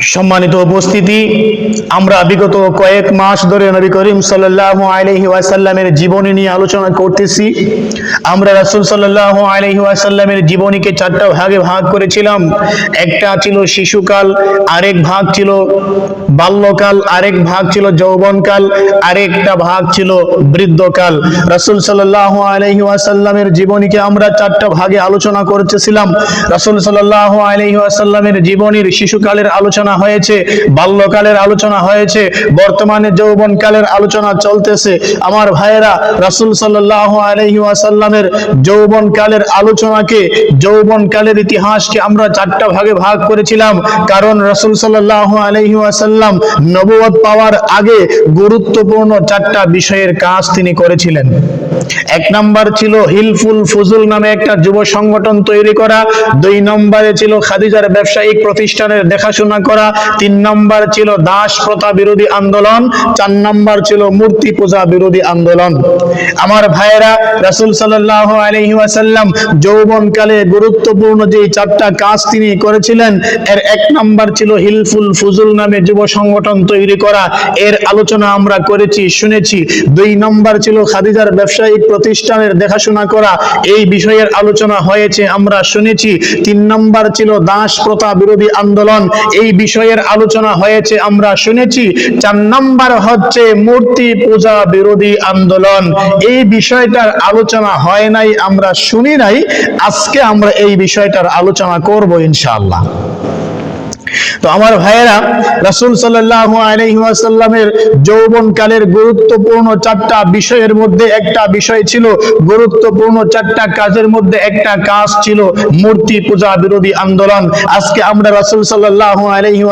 সম্মানিত উপস্থিতি, আমরা বিগত কয়েক মাস ধরে নবী করিম সাল্লাল্লাহু আলাইহি ওয়াসাল্লামের জীবনী নিয়ে আলোচনা করতেছি। আমরা রাসূল সাল্লাল্লাহু আলাইহি ওয়াসাল্লামের জীবনীকে চারটা ভাগে ভাগ করেছিলাম। একটা ছিল শিশুকাল, আরেক ভাগ ছিল বাল্যকাল, আরেক ভাগ ছিল যৌবনকাল, আরেকটা ভাগ ছিল বৃদ্ধকাল। রাসূল সাল্লাল্লাহু আলাইহি ওয়াসাল্লামের জীবনীকে আমরা চারটা ভাগে আলোচনা করতেছিলাম রাসূল সাল্লাল্লাহু আলাইহি ওয়াসাল্লামের জীবনীর শিশুকালের আলোচনা হয়েছে, বাল্যকালের আলোচনা হয়েছে, বর্তমানে যৌবনকালের আলোচনা চলতেছে। আমার ভাইয়েরা, রাসূল সাল্লাল্লাহু আলাইহি ওয়াসাল্লামের যৌবনকালের আলোচনাকে, যৌবনকালের ইতিহাসকে আমরা চারটা ভাগে ভাগ করেছিলাম। কারণ রাসূল সাল্লাল্লাহু আলাইহি ওয়াসাল্লাম নবুয়ত পাওয়ার আগে গুরুত্বপূর্ণ চারটা বিষয়ের কাজ তিনি করেছিলেন। এক নাম্বার ছিল হিলফুল ফুজুল নামে একটা যুব সংগঠন তৈরি করা। দুই নম্বরে ছিল খাদিজার ব্যবসায়িক প্রতিষ্ঠানের দেখাশোনা করা। তিন নম্বর ছিল দাস প্রথা বিরোধী আন্দোলন, চার নম্বর ছিল মূর্তি পূজা বিরোধী আন্দোলন। আমার ভাইয়েরা, রাসূল সাল্লাল্লাহু আলাইহি ওয়াসাল্লাম যৌবনকালে গুরুত্বপূর্ণ যে চারটা কাজ তিনি করেছিলেন, এর এক নাম্বার ছিল হিলফুল ফুজুল নামে যুব সংগঠন তৈরি করা। এর আলোচনা আমরা করেছি, শুনেছি। দুই নম্বর ছিল খাদিজার ব্যবসায়িক প্রতিষ্ঠানের দেখাশোনা করা। এই বিষয়ের আলোচনা হয়েছে, আমরা শুনেছি। তিন নম্বর ছিল দাস প্রথা বিরোধী আন্দোলন। এই বিষয়ের আলোচনা হয়েছে, আমরা শুনেছি। চার নম্বর হচ্ছে মূর্তি পূজা বিরোধী আন্দোলন। এই বিষয়টার আলোচনা হয় নাই, আমরা শুনি নাই। আজকে আমরা এই বিষয়টার আলোচনা করব ইনশাআল্লাহ। তো আমার ভাইয়েরা, রাসূল সাল্লাল্লাহু আলাইহি ওয়াসাল্লামের যৌবনকালের গুরুত্বপূর্ণ চারটা বিষয়ের মধ্যে একটা বিষয় ছিল, গুরুত্বপূর্ণ চারটা কাজের মধ্যে একটা কাজ ছিল মূর্তি পূজা বিরোধী আন্দোলন। আজকে আমরা রাসূল সাল্লাল্লাহু আলাইহি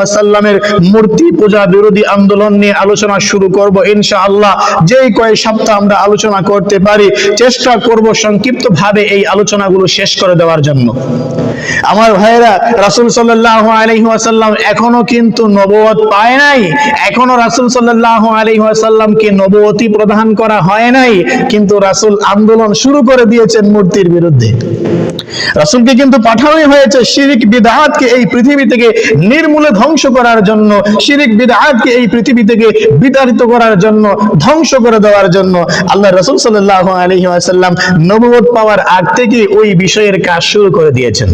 মূর্তি পূজা বিরোধী আন্দোলন নিয়ে আলোচনা শুরু করব ইনশাআল্লাহ। যেই কয়েক সপ্তাহ আমরা আলোচনা করতে পারি, চেষ্টা করব সংক্ষিপ্তভাবে এই আলোচনাগুলো শেষ করে দেওয়ার জন্য। আমার ভাইয়েরা, রাসূল সাল্লাল্লাহু আলাইহি ওয়াসাল্লাম এখনও কিন্তু নবুয়ত পায় নাই। এখনও রাসূল সাল্লাল্লাহু আলাইহি ওয়াসাল্লামকে নবুয়তি প্রদান করা হয় নাই। কিন্তু রাসূল আন্দোলন শুরু করে দিয়েছেন মূর্তির বিরুদ্ধে। রাসূলকে কিন্তু পাঠানোই হয়েছে শিরিক বিদআতকে এই পৃথিবী থেকে নির্মূলে ধ্বংস করার জন্য, শিরিক বিদআতকে এই পৃথিবী থেকে বিতাড়িত করার জন্য, ধ্বংস করে দেওয়ার জন্য। আল্লাহ রাসূল সাল্লাল্লাহু আলাইহি ওয়াসাল্লাম নবুয়ত পাওয়ার আগ থেকে ওই বিষয়ের কাজ শুরু করে দিয়েছেন।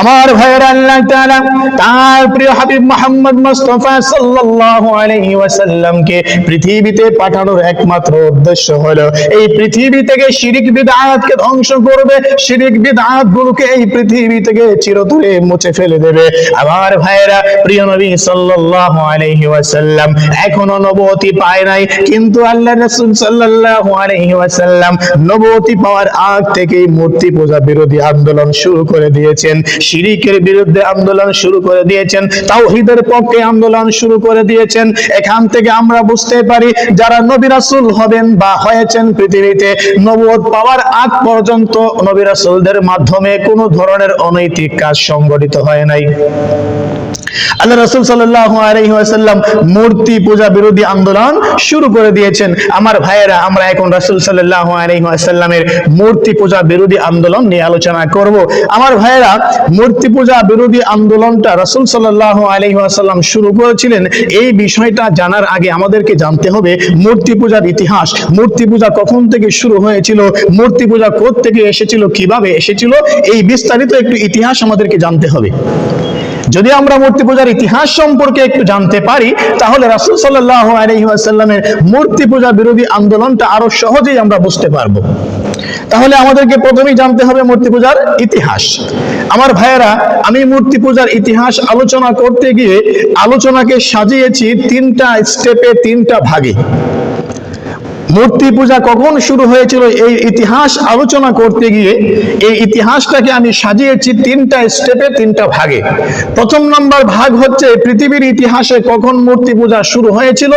আমার ভাইয়ের আল্লাহ তাআলা তার প্রিয় হাবিব মোহাম্মদ মুস্তাফা সাল্লাল্লাহু আলাইহি ওয়াসাল্লামকে পৃথিবীতে পাঠানোর একমাত্র উদ্দেশ্য হলো, এই পৃথিবী থেকে শিরিক বিদআতকে ধ্বংস করবে, শিরিক বিদআত গুলোকে এই পৃথিবী থেকে চিরতরে মুছে ফেলে দেবে। আমার ভাইয়েরা, প্রিয় নবী সাল্লাল্লাহু আলাইহি ওয়াসাল্লাম, এখনও নবুয়তি পায় নাই, কিন্তু আল্লাহ রাসূল সাল্লাল্লাহু আলাইহি ওয়াসাল্লাম নবুয়তি পাওয়ার আগ থেকেই মূর্তি পূজা বিরোধী আন্দোলন শুরু করে দিয়েছেন, শিরিকের বিরুদ্ধে আন্দোলন শুরু করে দিয়েছেন, তাওহীদের পক্ষে আন্দোলন শুরু করে দিয়েছেন। এখান থেকে আমরা বুঝতে পারি, যারা নবী রাসূল হবেন বা হয়েছেন পৃথিবীতে নবুয়ত পাওয়ার আগ পর্যন্ত নবী রাসূলদের মাধ্যমে কোনো ধরনের অনৈতিক কাজ সংগঠিত হয় নাই। আল্লাহ রাসূল সাল্লাল্লাহু আলাইহি ওয়াসাল্লাম মূর্তি পূজা বিরোধী আন্দোলন শুরু করে দিয়েছেন। আমার ভাইয়েরা, আমরা এখন রাসূল সাল্লাল্লাহু আলাইহি ওয়াসাল্লামের মূর্তি পূজা বিরোধী আন্দোলন নিয়ে আলোচনা করব। আমার ভাইয়েরা, মূর্তি পূজা বিরোধী আন্দোলনটা রাসূল সাল্লাল্লাহু আলাইহি ওয়াসাল্লাম শুরু করেছিলেন। এই বিষয়টা জানার আগে আমাদেরকে জানতে হবে, মূর্তি পূজার ইতিহাস, মূর্তি পূজা কখন থেকে শুরু হয়েছিল, মূর্তি পূজা কোথা থেকে এসেছিল কীভাবে এসেছিল এই বিস্তারিত একটু ইতিহাস আমাদেরকে জানতে হবে। যদি আমরা মূর্তি পূজার ইতিহাস সম্পর্কে একটু জানতে পারি, তাহলে রাসূল সাল্লাল্লাহু আলাইহি ওয়াসাল্লামের মূর্তি পূজা বিরোধী আন্দোলনটা আরও সহজেই আমরা বুঝতে পারব। তাহলে আমাদেরকে প্রথমেই জানতে হবে মূর্তি পূজার ইতিহাস। আমার ভাইয়েরা, আমি মূর্তি পূজার ইতিহাস আলোচনা করতে গিয়ে আলোচনাকে সাজিয়েছি তিনটা স্টেপে, তিনটা ভাগে। মূর্তি পূজা কখন শুরু হয়েছিল এই ইতিহাস আলোচনা করতে গিয়ে, এই ইতিহাসটাকে আমি সাজিয়েছি তিনটা স্টেপে তিনটা ভাগে। প্রথম নাম্বার ভাগ হচ্ছে, পৃথিবীর ইতিহাসে কখন মূর্তি পূজা শুরু হয়েছিল?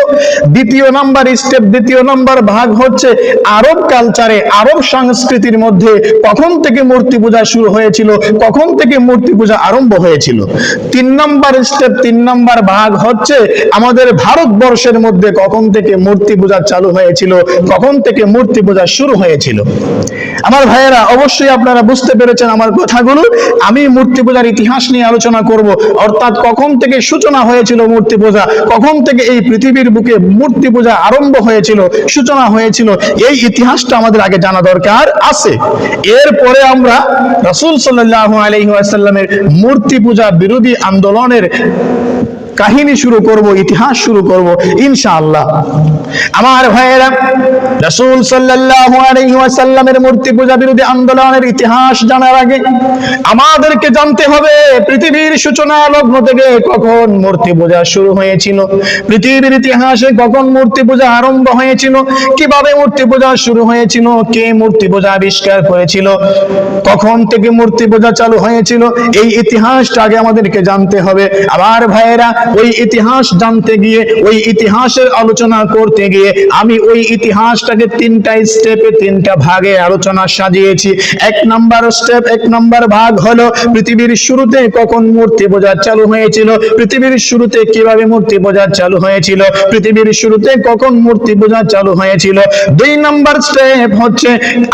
দ্বিতীয় নাম্বার স্টেপ দ্বিতীয় নাম্বার ভাগ হচ্ছে, আরব কালচারে আরব সংস্কৃতির মধ্যে কখন থেকে মূর্তি পূজা শুরু হয়েছিল, কখন থেকে মূর্তি পূজা আরম্ভ হয়েছিল? তিন নাম্বার স্টেপ তিন নাম্বার ভাগ হচ্ছে, আমাদের ভারতবর্ষের মধ্যে কখন থেকে মূর্তি পূজা চালু হয়েছিল? কখন থেকে মূর্তি পূজা শুরু হয়েছিল? আমার ভাইয়েরা, অবশ্যই আপনারা বুঝতে পেরেছেন আমার কথাগুলো। আমি মূর্তি পূজার ইতিহাস নিয়ে আলোচনা করব। অর্থাৎ কখন থেকে সূচনা হয়েছিল মূর্তি পূজা? কখন থেকে এই পৃথিবীর বুকে মূর্তি পূজা আরম্ভ হয়েছিল, সূচনা হয়েছিল? এই ইতিহাসটা আমাদের আগে জানা দরকার আছে। এরপরে আমরা রাসূল সাল্লাল্লাহু আলাইহি ওয়াসাল্লামের মূর্তি পূজা বিরোধী আন্দোলনের কাহিনী শুরু করব, ইতিহাস শুরু করব, ইনশাআল্লাহ। আমার ভাইয়েরা, রাসূল সাল্লাল্লাহু আলাইহি ওয়াসাল্লামের মূর্তি পূজা বিরোধী আন্দোলনের ইতিহাস জানার আগে আমাদেরকে জানতে হবে, পৃথিবীর সূচনা লগ্ন থেকে কখন মূর্তি পূজা শুরু হয়েছিল, পৃথিবীর ইতিহাসে কখন মূর্তি পূজা আরম্ভ হয়েছিল, কীভাবে মূর্তি পূজা শুরু হয়েছিল, কে মূর্তি পূজা আবিষ্কার করেছিল, কখন থেকে মূর্তি পূজা চালু হয়েছিল, এই ইতিহাসটা আগে আমাদেরকে জানতে হবে। আমার ভাইয়েরা ওই ইতিহাস জানতে গিয়ে, ওই ইতিহাসের আলোচনা করতে গিয়ে আমি ওই ইতিহাসটাকে তিনটা স্টেপে তিনটা ভাগে আলোচনা সাজিয়েছি। এক নাম্বার স্টেপ এক নাম্বার ভাগ হলো পৃথিবীর শুরুতে কখন মূর্তি পূজা চালু হয়েছিল, পৃথিবীর শুরুতে কীভাবে মূর্তি পূজা চালু হয়েছিল, পৃথিবীর শুরুতে কখন মূর্তি পূজা চালু হয়েছিল। দুই নাম্বার স্টেপ হচ্ছে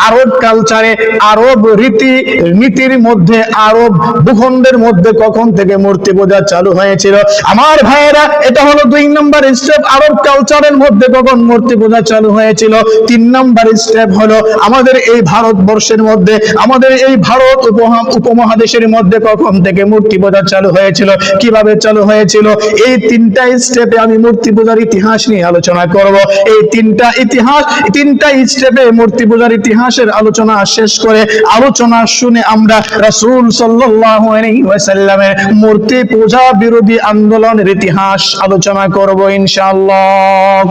আরব কালচারে আরব রীতি, নীতির মধ্যে, আরব ভূখণ্ডের মধ্যে কখন থেকে মূর্তি পূজা চালু হয়েছিল। আমার ভাইয়েরা, এটা হলো দুই নাম্বার স্টেপ আরব কালচারের মধ্যে কখন মূর্তি পূজা চালু হয়েছিল। তিন নাম্বার স্টেপ হলো আমাদের এই ভারতবর্ষের মধ্যে, আমাদের এই ভারত উপমহাদেশের মধ্যে কখন থেকে মূর্তি পূজা চালু হয়েছিল, কীভাবে চালু হয়েছিল? এই তিনটা স্টেপে আমি মূর্তি পূজার ইতিহাস নিয়ে আলোচনা করব। এই তিনটা ইতিহাস তিনটা স্টেপে মূর্তি পূজার ইতিহাসের আলোচনা শেষ করে আলোচনা শুনে আমরা রাসূল সাল্লাল্লাহু আলাইহি ওয়াসাল্লামের মূর্তি পূজা বিরোধী আন্দোলনের ইতিহাস আলোচনা করব ইনশাআল্লাহ।